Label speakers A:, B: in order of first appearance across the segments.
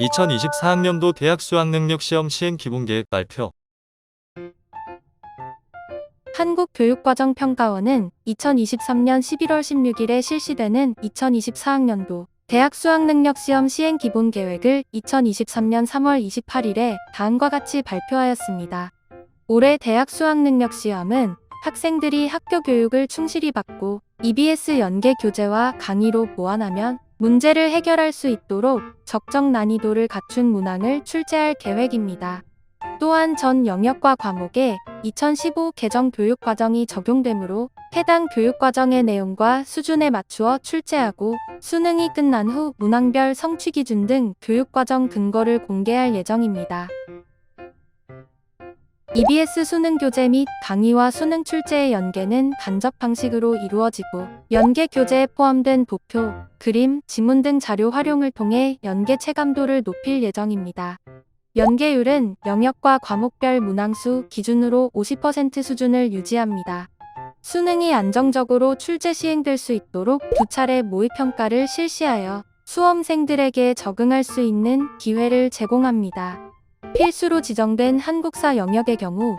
A: 2024학년도 대학 수학능력시험 시행 기본계획 발표.
B: 한국교육과정평가원은 2023년 11월 16일에 실시되는 2024학년도 대학 수학능력시험 시행 기본계획을 2023년 3월 28일에 다음과 같이 발표하였습니다. 올해 대학 수학능력시험은 학생들이 학교 교육을 충실히 받고 EBS 연계 교재와 강의로 보완하면 문제를 해결할 수 있도록 적정 난이도를 갖춘 문항을 출제할 계획입니다. 또한 전 영역과 과목에 2015 개정 교육과정이 적용되므로 해당 교육과정의 내용과 수준에 맞추어 출제하고 수능이 끝난 후 문항별 성취 기준 등 교육과정 근거를 공개할 예정입니다. EBS 수능 교재 및 강의와 수능 출제의 연계는 간접 방식으로 이루어지고 연계 교재에 포함된 도표, 그림, 지문 등 자료 활용을 통해 연계 체감도를 높일 예정입니다. 연계율은 영역과 과목별 문항수 기준으로 50% 수준을 유지합니다. 수능이 안정적으로 출제 시행될 수 있도록 두 차례 모의평가를 실시하여 수험생들에게 적응할 수 있는 기회를 제공합니다. 필수로 지정된 한국사 영역의 경우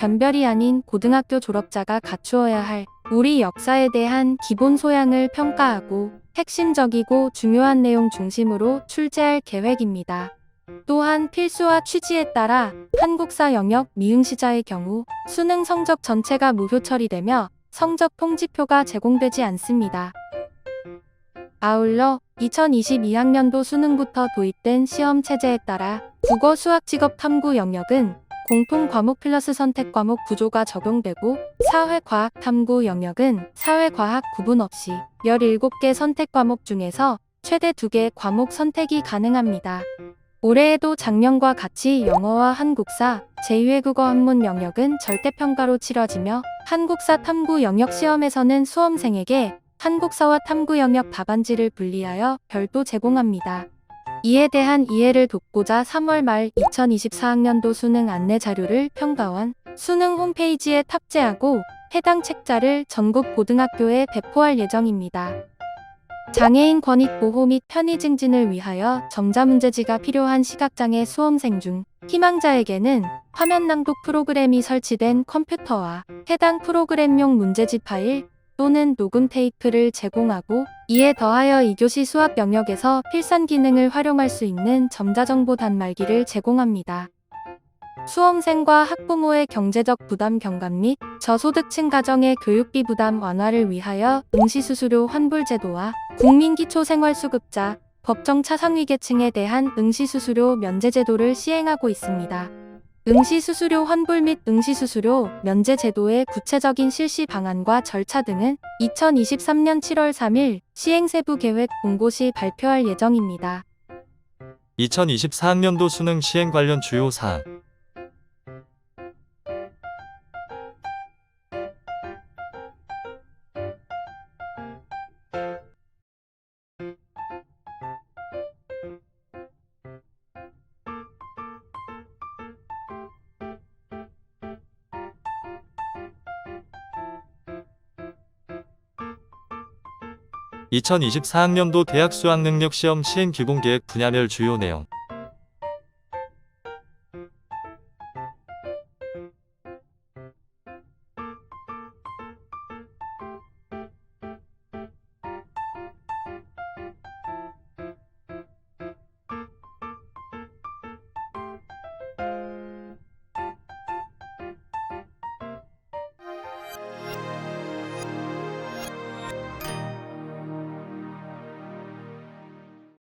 B: 변별이 아닌 고등학교 졸업자가 갖추어야 할 우리 역사에 대한 기본 소양을 평가하고 핵심적이고 중요한 내용 중심으로 출제할 계획입니다. 또한 필수와 취지에 따라 한국사 영역 미응시자의 경우 수능 성적 전체가 무효 처리되며 성적 통지표가 제공되지 않습니다. 아울러 2022학년도 수능부터 도입된 시험 체제에 따라 국어 수학 직업 탐구 영역은 공통 과목 플러스 선택 과목 구조가 적용되고 사회 과학 탐구 영역은 사회 과학 구분 없이 17개 선택 과목 중에서 최대 2개 과목 선택이 가능합니다. 올해에도 작년과 같이 영어와 한국사, 제2외국어 학문 영역은 절대평가로 치러지며 한국사 탐구 영역 시험에서는 수험생에게 한국사와 탐구 영역 답안지를 분리하여 별도 제공합니다. 이에 대한 이해를 돕고자 3월 말 2024학년도 수능 안내 자료를 평가원 수능 홈페이지에 탑재하고 해당 책자를 전국 고등학교에 배포할 예정입니다. 장애인 권익 보호 및 편의 증진을 위하여 점자 문제지가 필요한 시각장애 수험생 중 희망자에게는 화면 낭독 프로그램이 설치된 컴퓨터와 해당 프로그램용 문제지 파일 또는 녹음 테이프를 제공하고 이에 더하여 2교시 수학 영역에서 필산 기능을 활용할 수 있는 점자정보 단말기를 제공합니다. 수험생과 학부모의 경제적 부담 경감 및 저소득층 가정의 교육비 부담 완화를 위하여 응시수수료 환불 제도와 국민기초생활수급자, 법정 차상위계층에 대한 응시수수료 면제 제도를 시행하고 있습니다. 응시수수료 환불 및 응시수수료 면제 제도의 구체적인 실시 방안과 절차 등은 2023년 7월 3일 시행 세부 계획 공고 시 발표할 예정입니다.
A: 2024학년도 수능 시행 관련 주요 사항. (2024학년도 대학 수학능력시험 시행 기본계획 분야별 주요 내용)